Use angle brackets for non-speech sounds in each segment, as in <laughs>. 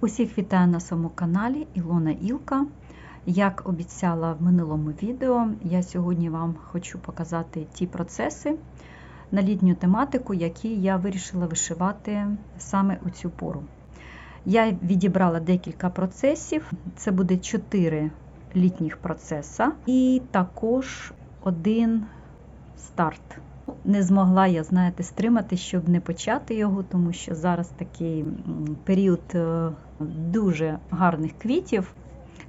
Усіх вітаю на своєму каналі Ілона Ілка. Як обіцяла в минулому відео, я сьогодні вам хочу показати ті процеси на літню тематику, які я вирішила вишивати саме у цю пору. Я відібрала декілька процесів, це буде 4 літніх процеса, і також один старт. Не змогла я, знаєте, стримати, щоб не почати його, тому що зараз такий період е, дуже гарних квітів.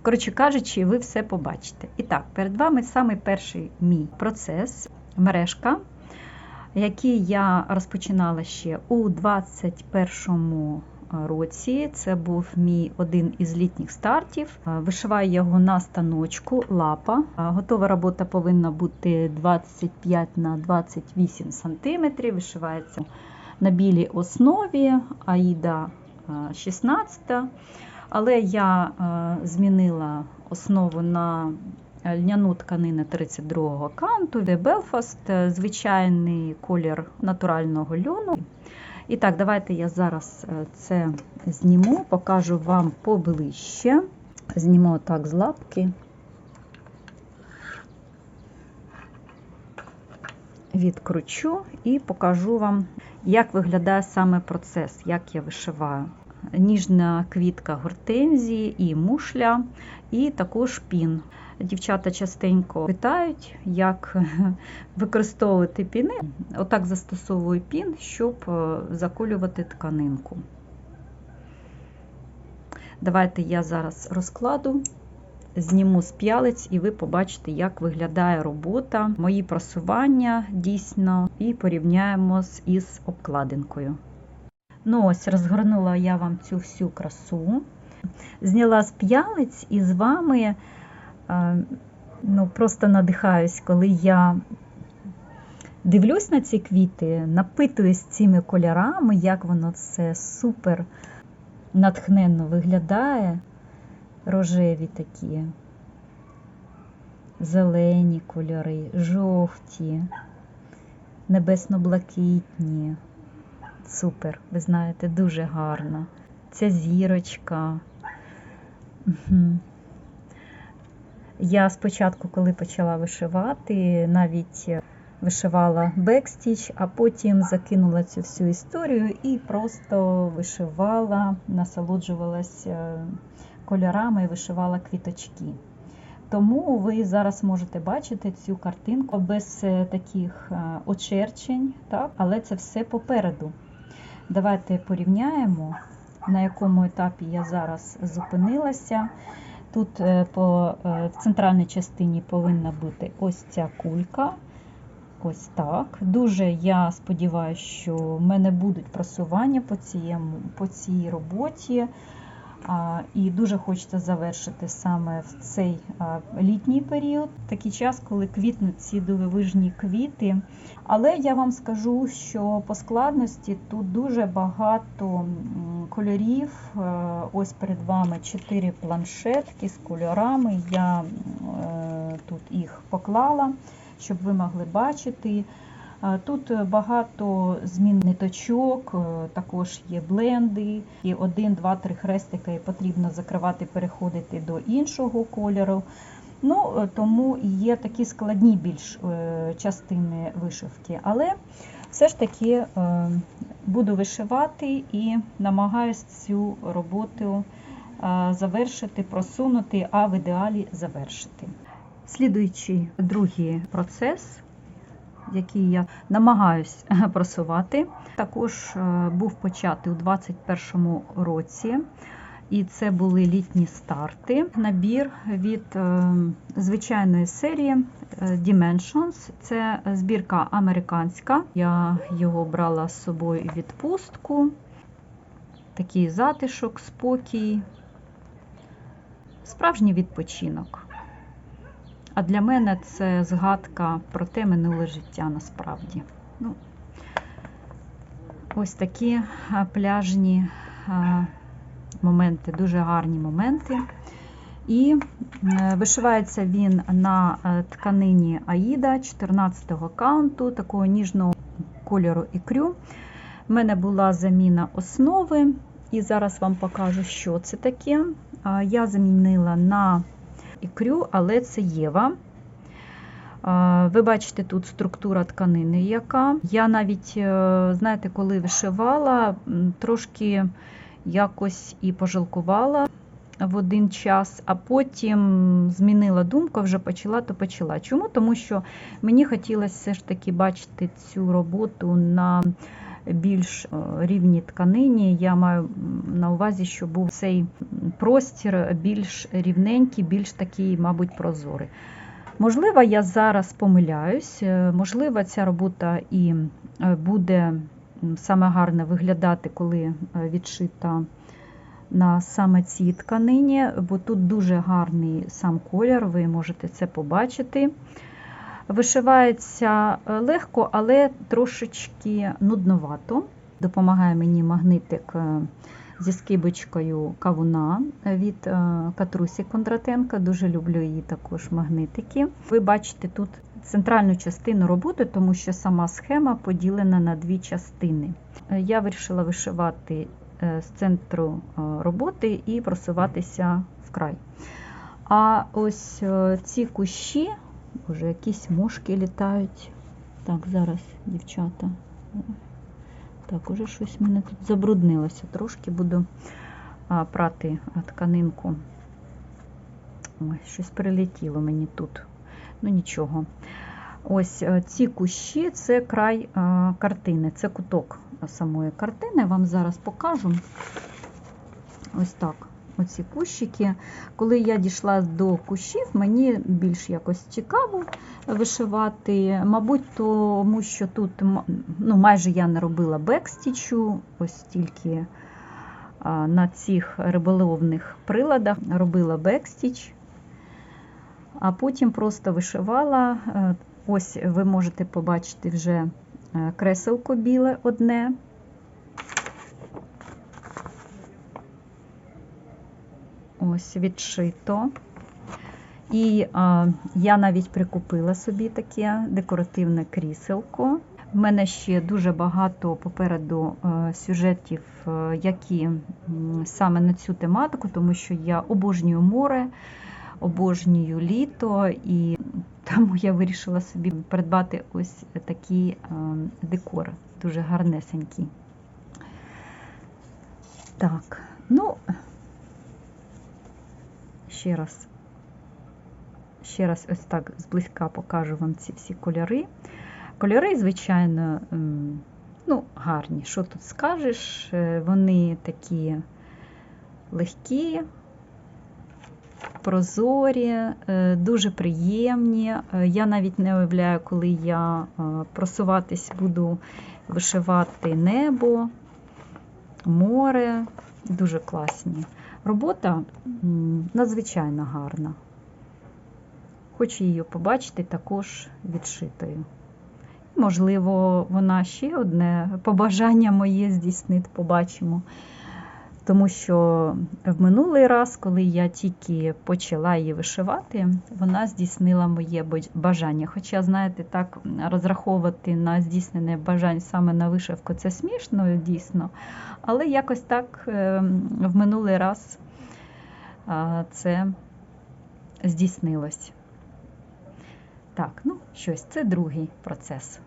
Коротше кажучи, ви все побачите. І так, перед вами саме перший мій процес, мережка, який я розпочинала ще у 2021 році. Це був мій один із літніх стартів. Вишиваю його на станочку лапа. Готова робота повинна бути 25 на 28 см. Вишивається на білій основі, аїда 16. Але я змінила основу на льняну тканину 32-го канту, де Белфаст, звичайний колір натурального льону. І так, давайте я зараз це зніму, покажу вам поближче. Зніму отак з лапки. Відкручу і покажу вам, як виглядає саме процес, як я вишиваю. Ніжна квітка гортензії і мушля, і також пін. Дівчата частенько питають, як <laughs> використовувати піни. Отак застосовую пін, щоб заколювати тканинку. Давайте я зараз розкладу, зніму з п'ялиць, і ви побачите, як виглядає робота, мої просування дійсно, і порівняємо із обкладинкою. Ну ось, розгорнула я вам цю всю красу, зняла з п'ялиць і з вами ну, просто надихаюсь, коли я дивлюсь на ці квіти, напитуюсь цими кольорами, як воно все супер натхненно виглядає. Рожеві такі, зелені кольори, жовті, небесно-блакитні. Супер, ви знаєте, дуже гарно. Ця зірочка. Я спочатку, коли почала вишивати, навіть вишивала бекстіч, а потім закинула цю всю історію і просто вишивала, насолоджувалася кольорами і вишивала квіточки. Тому ви зараз можете бачити цю картинку без таких очерчень, так? але це все попереду. Давайте порівняємо, на якому етапі я зараз зупинилася. Тут по, в центральній частині повинна бути ось ця кулька. Ось так. Дуже я сподіваюся, що в мене будуть просування по, цієму, по цій роботі. І дуже хочеться завершити саме в цей літній період, такий час, коли квітнуть ці дивовижні квіти. Але я вам скажу, що по складності тут дуже багато кольорів. Ось перед вами чотири планшетки з кольорами. Я е, тут їх поклала, щоб ви могли бачити. Тут багато змін ниточок, також є бленди, і один, два, три хрестика, і потрібно закривати, переходити до іншого кольору. Ну, Тому є такі складні більш частини вишивки. Але все ж таки буду вишивати і намагаюся цю роботу завершити, просунути, а в ідеалі завершити. Слідуючий другий процес який я намагаюсь <laughs> просувати. Також був початий у 2021 році, і це були літні старти. Набір від звичайної серії Dimensions. Це збірка американська. Я його брала з собою у відпустку. Такий затишок, спокій, справжній відпочинок. А для мене це згадка про те минуле життя насправді. Ну, Ось такі пляжні моменти, дуже гарні моменти. І вишивається він на тканині Аїда 14-го каунту, такого ніжного кольору ікрю. У мене була заміна основи, І зараз вам покажу, що це таке. Я замінила на ікрю, але це Єва. Ви бачите тут структура тканини, яка. Я навіть, е, знаєте, коли вишивала, трошки якось і пожалкувала в один час, а потім змінила думку, вже почала, то почала. Чому? Тому що мені хотілося все ж таки бачити цю роботу на більш е, рівній тканині. Я маю на увазі, що був цей простір більш рівненький, більш такий, мабуть, прозорий. Можливо, я зараз помиляюсь, е, можливо, ця робота і е, буде саме гарно виглядати, коли відшита на саме цій тканині, бо тут дуже гарний сам колір, ви можете це побачити. Вишивається е, легко, але трошечки нудновато. Допомагає мені магнитик е, зі скибочкою кавуна від е, Катрусі Кондратенка. Дуже люблю її також магнитики. Ви бачите тут центральну частину роботи, тому що сама схема поділена на дві частини. Я вирішила вишивати з центру роботи і просуватися вкрай. А ось ці кущі, боже, якісь мошки літають. Так, зараз, дівчата. Так, уже щось мене тут забруднилося. Трошки буду а, прати тканинку. Ой, щось прилетіло мені тут. Ну нічого. Ось е, ці кущі це край а, картини, це куток самої картини. Вам зараз покажу. Ось так. Оці кущики. Коли я дійшла до кущів, мені більш якось цікаво вишивати. Мабуть, тому що тут ну, майже я не робила бекстічу, ось тільки на цих риболовних приладах робила бекстіч, а потім просто вишивала. Е, Ось ви можете побачити вже е, креселко біле одне. Ось відшито. І а, я навіть прикупила собі таке декоративне кріселко. В мене ще дуже багато попереду е, сюжетів, е, які саме на цю тематику, тому що я обожнюю море, обожнюю літо, і тому я вирішила собі придбати ось такий е, декор, дуже гарнесенький. Так, ну, ще раз ще раз ось так зблизька покажу вам ці всі кольори. Кольори, звичайно, ну, гарні. Що тут скажеш? Е, Вони такі легкі, прозорі, е, дуже приємні. Е, Я навіть не уявляю, коли я просуватись буду вишивати небо, море. Дуже класні. Робота надзвичайно гарна. Хочу її побачити також відшитою. Можливо, вона ще одне побажання моє здійснить, побачимо. Тому що в минулий раз, коли я тільки почала її вишивати, вона здійснила моє бажання. Хоча, знаєте, так розраховувати на здійснене бажань саме на вишивку це смішно, дійсно. Але якось так е, в минулий раз це здійснилось. Так, ну щось, це другий процес.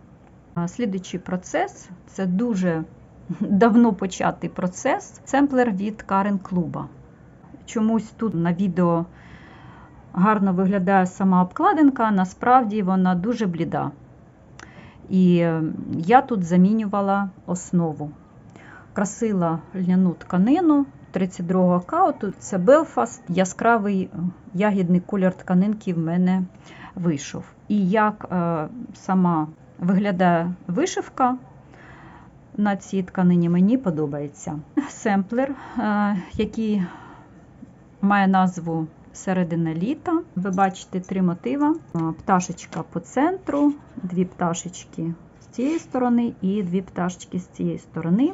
Слідуючий процес це дуже давно початий процес. Семплер від Карен Клуба. Чомусь тут на відео гарно виглядає сама обкладинка, насправді вона дуже бліда. І я тут замінювала основу. Красила льняну тканину 32-го аккаунту. Це Белфаст, яскравий ягідний колір тканинки в мене вийшов. І як е, сама виглядає вишивка на цій тканині, мені подобається. Семплер, е, який має назву Середина літа. Ви бачите три мотива: Е, пташечка по центру, дві пташечки з цієї сторони і дві пташечки з цієї сторони.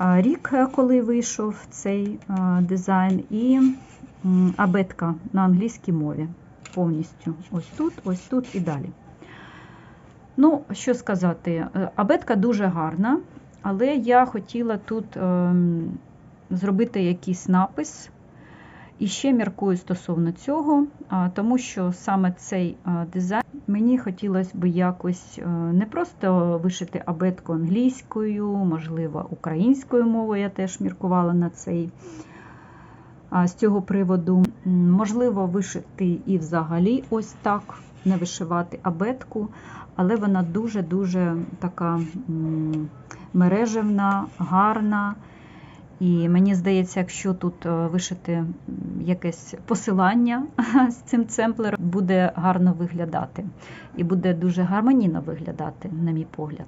Е, Рік, коли вийшов цей дизайн, і абетка на англійській мові повністю. Ось тут, ось тут і далі. Ну, що сказати, е, абетка дуже гарна, але я хотіла тут ем, зробити якийсь напис. І ще міркую стосовно цього, тому що саме цей а, дизайн мені хотілося б якось а, не просто вишити абетку англійською, можливо, українською мовою. Я теж міркувала на цей. З цього приводу можливо вишити і взагалі ось так, не вишивати абетку, але вона дуже-дуже така мережевна, гарна. І мені здається, якщо тут е, вишити якесь посилання <laughs> з цим цемплером, буде гарно виглядати. І буде дуже гармонійно виглядати, на мій погляд.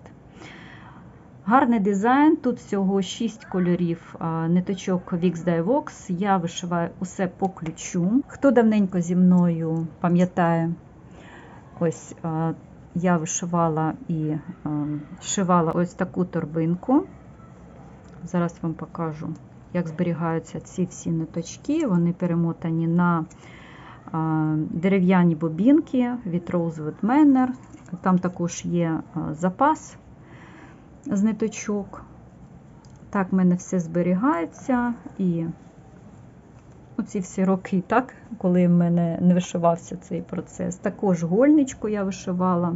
Гарний дизайн. Тут всього 6 кольорів ниточок Wix Dye Vox. Я вишиваю усе по ключу. Хто давненько зі мною пам'ятає, ось я вишивала і а, шивала ось таку торбинку. Зараз вам покажу, як зберігаються ці всі ниточки. Вони перемотані на а, дерев'яні бобінки від Rosewood Manor. Там також є а, запас з ниточок. Так, в мене все зберігається. І оці всі роки, так, коли в мене не вишивався цей процес. Також гольничку я вишивала.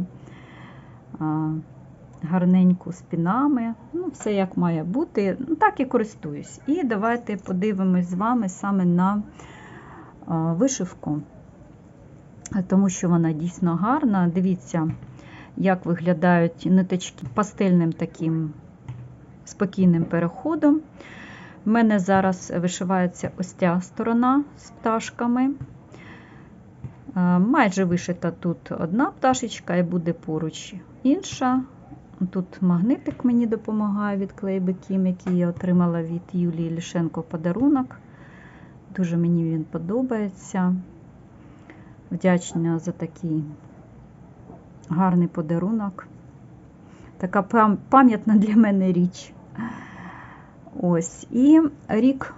Гарненьку спінами. Ну, все як має бути. Ну, так і користуюсь. І давайте подивимось з вами саме на вишивку, тому що вона дійсно гарна. Дивіться, як виглядають ниточки пастельним таким спокійним переходом. У мене зараз вишивається ось ця сторона з пташками. Майже вишита тут одна пташечка і буде поруч інша. Тут магнитик мені допомагає від клейбекім, який я отримала від Юлії Лішенко подарунок. Дуже мені він подобається. Вдячна за такий гарний подарунок. Така пам'ятна для мене річ. Ось. І рік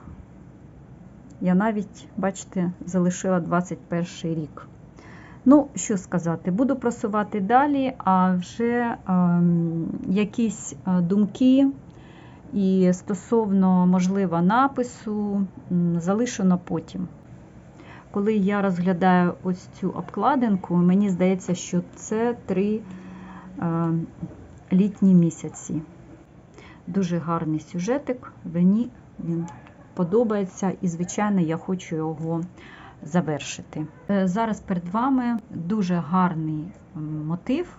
я навіть, бачите, залишила 21 рік. Ну, що сказати, буду просувати далі, а вже ем, якісь е, думки і стосовно, можливо, напису на потім. Коли я розглядаю ось цю обкладинку, мені здається, що це три е, літні місяці. Дуже гарний сюжетик, мені він подобається, і, звичайно, я хочу його завершити. Е, Зараз перед вами дуже гарний мотив,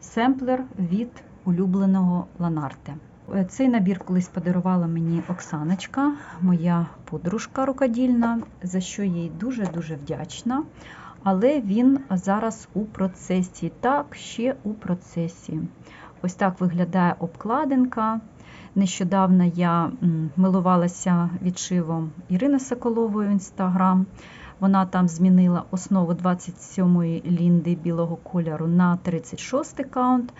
семплер від улюбленого Ланарте. Е, Цей набір колись подарувала мені Оксаночка, моя подружка рукодільна, за що їй дуже-дуже вдячна. Але він зараз у процесі. Так, ще у процесі. Ось так виглядає обкладинка. Нещодавно я милувалася відшивом Ірини Соколової в інстаграм. Вона там змінила основу 27-ї лінди білого кольору на 36 й каунт.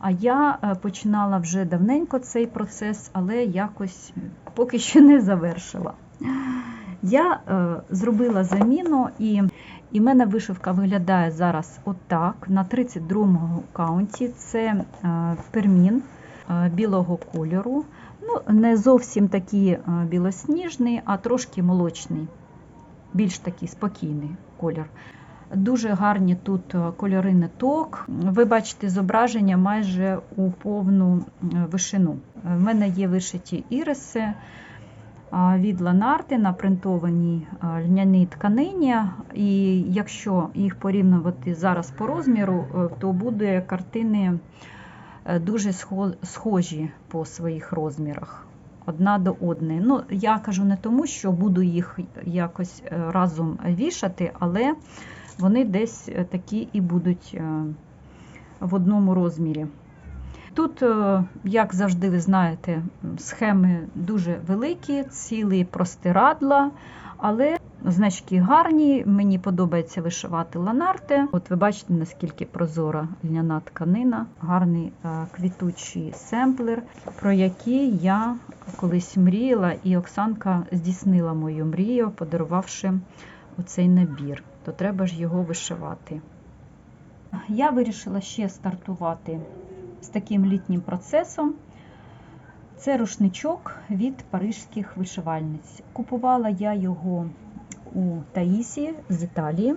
А я е, починала вже давненько цей процес, але якось поки що не завершила. Я е, зробила заміну, і і мене вишивка виглядає зараз отак. На 32-му каунті це пермін е, білого кольору. Ну, Не зовсім такий е, білосніжний, а трошки молочний, більш такий спокійний колір. Дуже гарні тут е, кольори ниток. Ви бачите зображення майже у повну е, вишину. В мене є вишиті іриси від Ланарти на принтованій льняній тканині. І якщо їх порівнювати зараз по розміру, е, то буде картини е, дуже схожі по своїх розмірах. Одна до одної. Ну, я кажу не тому, що буду їх якось е, разом вішати, але вони десь е, такі і будуть е, в одному розмірі. Тут, е, як завжди, ви знаєте, схеми дуже великі, цілі простирадла, але значки гарні. Мені подобається вишивати ланарте. От ви бачите, наскільки прозора льняна тканина, гарний е, квітучий семплер, про який я колись мріяла, і Оксанка здійснила мою мрію, подарувавши оцей набір. То треба ж його вишивати. Я вирішила ще стартувати з таким літнім процесом. Це рушничок від парижських вишивальниць. Купувала я його у Таїсі з Італії.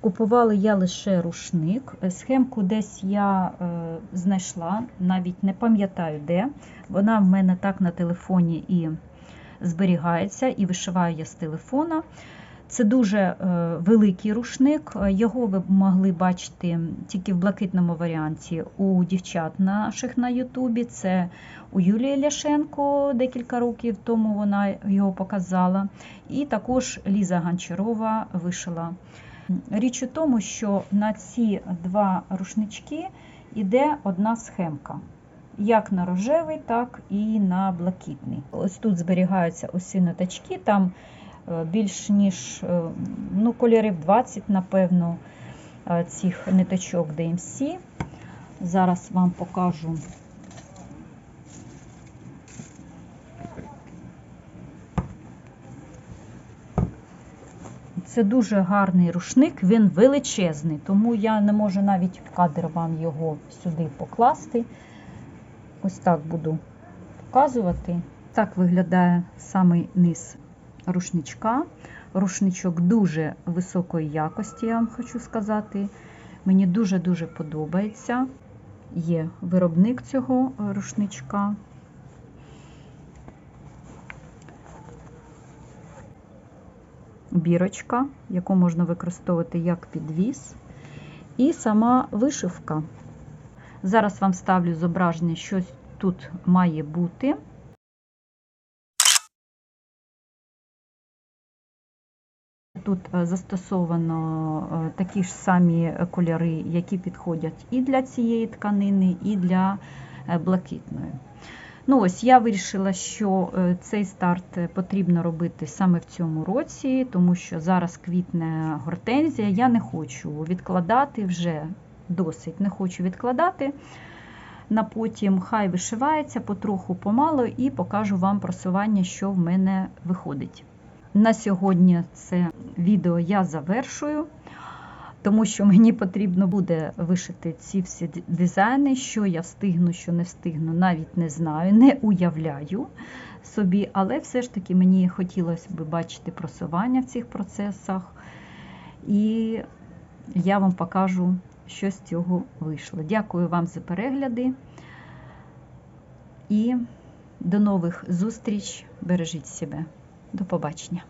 Купувала я лише рушник. Схемку десь я е, знайшла, навіть не пам'ятаю де. Вона в мене так на телефоні і зберігається, і вишиваю я з телефона. Це дуже е, великий рушник. Його ви могли бачити тільки в блакитному варіанті у дівчат наших на Ютубі. Це у Юлії Ляшенко декілька років тому вона його показала. І також Ліза Гончарова вишила. Річ у тому, що на ці два рушнички йде одна схемка. Як на рожевий, так і на блакитний. Ось тут зберігаються усі ниточки, там більш ніж е, ну, кольорів 20, напевно, е, цих ниточок DMC. Зараз вам покажу. Це дуже гарний рушник, він величезний, тому я не можу навіть в кадр вам його сюди покласти. Ось так буду показувати. Так виглядає самий низ рушничка. Рушничок дуже високої якості, я вам хочу сказати. Мені дуже-дуже подобається. Є виробник цього рушничка. Бірочка, яку можна використовувати як підвіз, і сама вишивка. Зараз вам ставлю зображення, що тут має бути. Тут е, застосовано е, такі ж самі кольори, які підходять і для цієї тканини, і для е, блакитної. Ну ось Я вирішила, що цей старт потрібно робити саме в цьому році, тому що зараз квітне гортензія. Я не хочу відкладати вже досить, не хочу відкладати. На потім хай вишивається потроху помало і покажу вам просування, що в мене виходить. На сьогодні це відео я завершую, тому що мені потрібно буде вишити ці всі дизайни, що я встигну, що не встигну, навіть не знаю, не уявляю собі, але все ж таки мені хотілося б бачити просування в цих процесах. І я вам покажу, що з цього вийшло. Дякую вам за перегляди і до нових зустріч. Бережіть себе. До побачення.